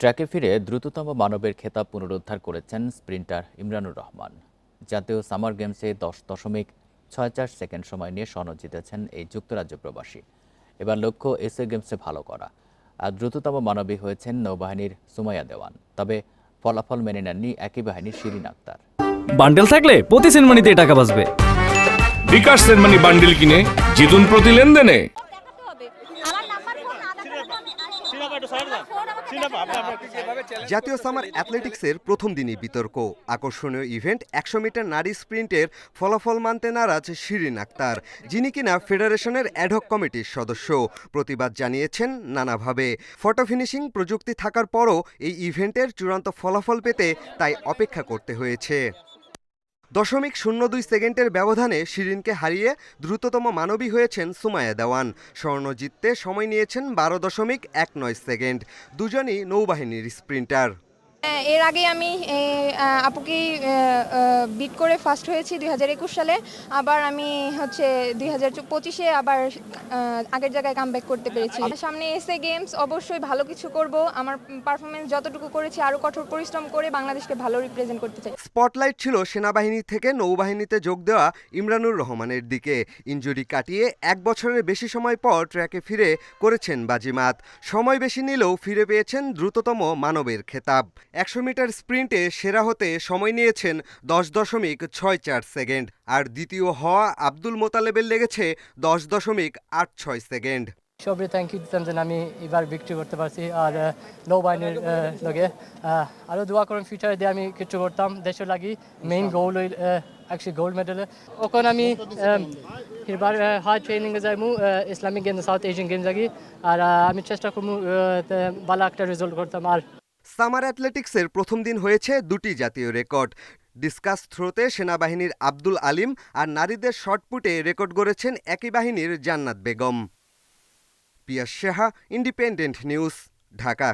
ট্র্যাকে ফিরে দ্রুততম মানবের খেতাব পুনরুদ্ধার করেছেন স্প্রিন্টার ইমরানুর রহমান। জাতীয় সামার গেমসে দশ দশমিক ছয় চার সেকেন্ড সময় নিয়ে স্বর্ণ জিতেছেন এই যুক্তরাজ্য প্রবাসী। এবার লক্ষ্য এসএ গেমসে ভালো করা। আর দ্রুততম মানবী হয়েছেন নৌবাহিনীর সুমাইয়া দেওয়ান। তবে ফলাফল মেনে নেননি একই বাহিনীর শিরিন আক্তার। বান্ডেল থাকলে প্রতি সেনমানিতে টাকা বাঁচবে। বিকাশ সেনমানি বান্ডিল কিনে জিতুন প্রতি লেনদেনে। জাতীয় সামার অ্যাথলেটিক্সের প্রথম দিনই বিতর্ক। আকর্ষণীয় ইভেন্ট একশো মিটার নারী স্প্রিন্টের ফলাফল মানতে নারাজ শিরিন আক্তার যিনি কিনা ফেডারেশনের অ্যাডহক কমিটির সদস্য। প্রতিবাদ জানিয়েছেন নানাভাবে। ফটো ফিনিশিং প্রযুক্তি থাকার পরও এই ইভেন্টের চূড়ান্ত ফলাফল পেতে তাই অপেক্ষা করতে হয়েছে। দশমিক শূন্য দুই সেকেন্ডের ব্যবধানে শিরিনকে হারিয়ে দ্রুততম মানবী হয়েছেন সুমায়া দেওয়ান। স্বর্ণ জিততে সময় নিয়েছেন বারো দশমিক এক নয় সেকেন্ড। দুজনই নৌবাহিনীর স্প্রিন্টার। এর আগে আমি আপুকে বিট করে ফার্স্ট হয়েছি দুই হাজার একুশ সালে। আবার আমি হচ্ছে দুই হাজার পঁচিশে আবার আগের জায়গায় কাম করতে পেরেছি। সামনে এসে গেমস অবশ্যই ভালো কিছু করব। আমার পারফরমেন্স যতটুকু করেছি আরও কঠোর পরিশ্রম করে বাংলাদেশকে ভালো রিপ্রেজেন্ট করতে চাই। স্পটলাইট ছিল সেনাবাহিনী থেকে নৌবাহিনীতে যোগ দেওয়া ইমরানুর রহমানের দিকে। ইঞ্জুরি কাটিয়ে এক বছরের বেশি সময় পর ট্র্যাকে ফিরে করেছেন বাজিমাত। সময় বেশি নিলেও ফিরে পেয়েছেন দ্রুততম মানবের খেতাব। একশো মিটার স্প্রিন্টে সেরা হতে সময় নিয়েছেন দশ দশমিক ছয় চার সেকেন্ড আর দ্বিতীয় হওয়া আব্দুল মোতালেবের লেগেছে দশ দশমিক আট ছয় সেকেন্ড। সবরে থ্যাংক ইউ দিতাম যেন আমি এবার বিক্রি করতে পারছি। আর নৌবাহিনীর লগে আরও দোয়া করুন ফিউচারে দিয়ে আমি কিছু করতাম দেশের লাগি মেইন গোল হইল অ্যাকচুয়ালি গোল্ড মেডেল ওখানে আমি এবার হাই ট্রেনিংয়ে যাইমু Islamic game South Asian games লাগি। আর আমি চেষ্টা করব ভালো একটা রেজাল্ট করতাম আর সামার অ্যাথলেটিক্সের প্রথম দিন হয়েছে দুটি জাতীয় রেকর্ড। ডিসকাস থ্রোতে সেনাবাহিনীর আব্দুল আলিম আর নারীদের শটপুটে রেকর্ড গড়েছেন একই বাহিনীর Jannat Begum. Piyas Saha, independent news, Dhaka.